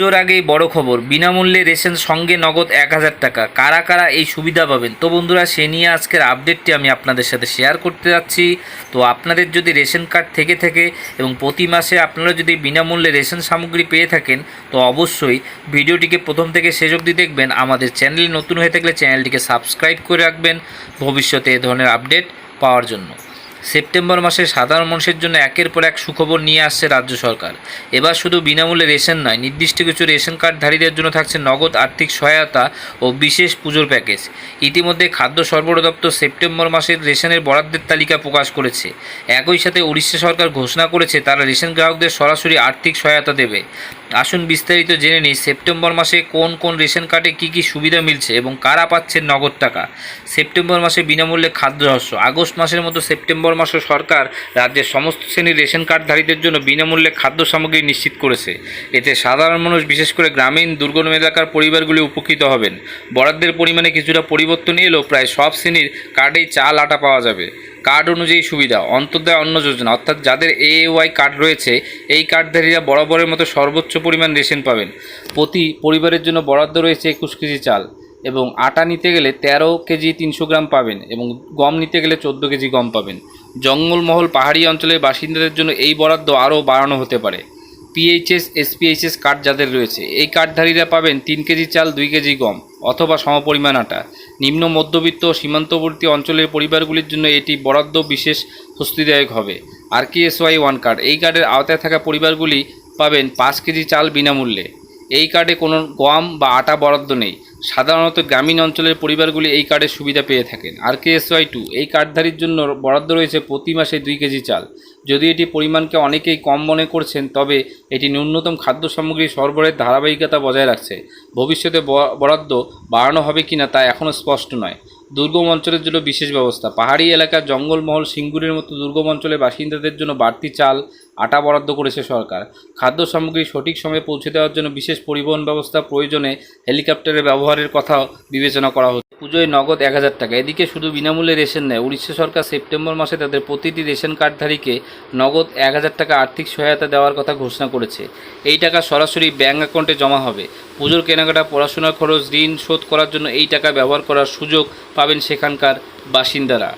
পুজোর আগেই বড় খবর, বিনামূল্যে রেশন সঙ্গে নগদ এক হাজার টাকা। কারা কারা এই সুবিধা পাবেন? তো বন্ধুরা, সে নিয়ে আজকের আপডেটটি আমি আপনাদের সাথে শেয়ার করতে যাচ্ছি। তো আপনাদের যদি রেশন কার্ড থেকে থাকে এবং প্রতি মাসে আপনারা যদি বিনামূল্যে রেশন সামগ্রী পেয়ে থাকেন, তো অবশ্যই ভিডিওটিকে প্রথম থেকে শেষ অবধি দেখবেন। আমাদের চ্যানেল নতুন হয়ে থাকলে চ্যানেলটিকে সাবস্ক্রাইব করে রাখবেন। ভবিষ্যতে এ ধরনের আপডেট পাওয়ার জন্য। সেপ্টেম্বর মাসে সাধারণ মানুষের জন্য একের পর এক সুখবর নিয়ে আসছে রাজ্য সরকার। এবার শুধু বিনামূল্যে রেশন নয়, নির্দিষ্ট কিছু রেশন কার্ডধারীদের জন্য থাকছে নগদ আর্থিক সহায়তা ও বিশেষ পুজোর প্যাকেজ। ইতিমধ্যে খাদ্য সরবরাহ দপ্তর সেপ্টেম্বর মাসের রেশনের বরাদ্দের তালিকা প্রকাশ করেছে। একই সাথে উড়িষ্যা সরকার ঘোষণা করেছে, তারা রেশন গ্রাহকদের সরাসরি আর্থিক সহায়তা দেবে। আসুন বিস্তারিত জেনে নিই, সেপ্টেম্বর মাসে কোন কোন রেশন কার্ডে কী কী সুবিধা মিলছে এবং কারা পাচ্ছেন নগদ টাকা? সেপ্টেম্বর মাসে বিনামূল্যে খাদ্য রহস্য আগস্ট মাসের মতো সেপ্টেম্বর মাসে সরকার রাজ্যের সমস্ত শ্রেণির রেশন কার্ডধারীদের জন্য বিনামূল্যে খাদ্য সামগ্রী নিশ্চিত করেছে। এতে সাধারণ মানুষ, বিশেষ করে গ্রামীণ, দুর্গম এলাকার পরিবারগুলি উপকৃত হবেন। বরাদ্দের পরিমাণে কিছুটা পরিবর্তন এলেও প্রায় সব শ্রেণির কার্ডেই চাল আটা পাওয়া যাবে। কার্ড অনুযায়ী সুবিধা অন্তর্দয় অন্ন যোজনা। অর্থাৎ যাদের এ ওয়াই কার্ড রয়েছে, এই কার্ডধারীরা বরাবরের মতো সর্বোচ্চ পরিমাণ রেশন পাবেন। প্রতি পরিবারের জন্য বরাদ্দ রয়েছে একুশ কেজি চাল এবং আটা নিতে গেলে তেরো কেজি তিনশো গ্রাম পাবেন এবং গম নিতে গেলে চোদ্দ কেজি গম পাবেন। জঙ্গলমহল পাহাড়ি অঞ্চলের বাসিন্দাদের জন্য এই বরাদ্দ আরও বাড়ানো হতে পারে। পিএইচএস এসপিএইচএস কার্ড যাদের রয়েছে, এই কার্ডধারীরা পাবেন তিন কেজি চাল, দুই কেজি গম অথবা সমপরিমাণ আটা। নিম্ন, মধ্যবিত্ত সীমান্তবর্তী অঞ্চলের পরিবারগুলির জন্য এটি বরাদ্দ বিশেষ স্বস্তিদায়ক হবে। আর কি এসওয়াই ওয়ান কার্ড এই কার্ডের আওতায় থাকা পরিবারগুলি পাবেন পাঁচ কেজি চাল বিনামূল্যে। এই কার্ডে কোনো গম বা আটা বরাদ্দ নেই। সাধারণত গ্রামীণ অঞ্চলের পরিবারগুলি এই কার্ডের সুবিধা পেয়ে থাকেন। R K S Y two এই কার্ডধারীর জন্য বরাদ্দ রয়েছে প্রতি মাসে দুই কেজি চাল। যদি এটি পরিমাণকে অনেকেই কম মনে করছেন, তবে এটি ন্যূনতম খাদ্য সামগ্রী সরবরাহের ধারাবাহিকতা বজায় রাখছে। ভবিষ্যতে বরাদ্দ বাড়ানো হবে কিনা তা এখনও স্পষ্ট নয়। দুর্গম অঞ্চলের জন্য বিশেষ ব্যবস্থা। পাহাড়ি এলাকা জঙ্গলমহল, সিঙ্গুরের মতো দুর্গম অঞ্চলের বাসিন্দাদের জন্য বাড়তি চাল আটা বরাদ্দ করেছে সরকার। খাদ্য সামগ্রী সঠিক সময়ে পৌঁছে দেওয়ার জন্য বিশেষ পরিবহন ব্যবস্থা প্রয়োজনে হেলিকপ্টারের ব্যবহারের কথা বিবেচনা করা হচ্ছে। পুজোয় নগদ এক হাজার টাকা। এদিকে শুধু বিনামূল্যে রেশন নেয়। উড়িষ্যা সরকার সেপ্টেম্বর মাসে তাদের প্রতিটি রেশন কার্ডধারীকে নগদ এক হাজার টাকা আর্থিক সহায়তা দেওয়ার কথা ঘোষণা করেছে। এই টাকা সরাসরি ব্যাঙ্ক অ্যাকাউন্টে জমা হবে। পুজোর কেনাকাটা, পড়াশোনার খরচ, ঋণ শোধ করার জন্য এই টাকা ব্যবহার করার সুযোগ পাবেন সেখানকার বাসিন্দারা।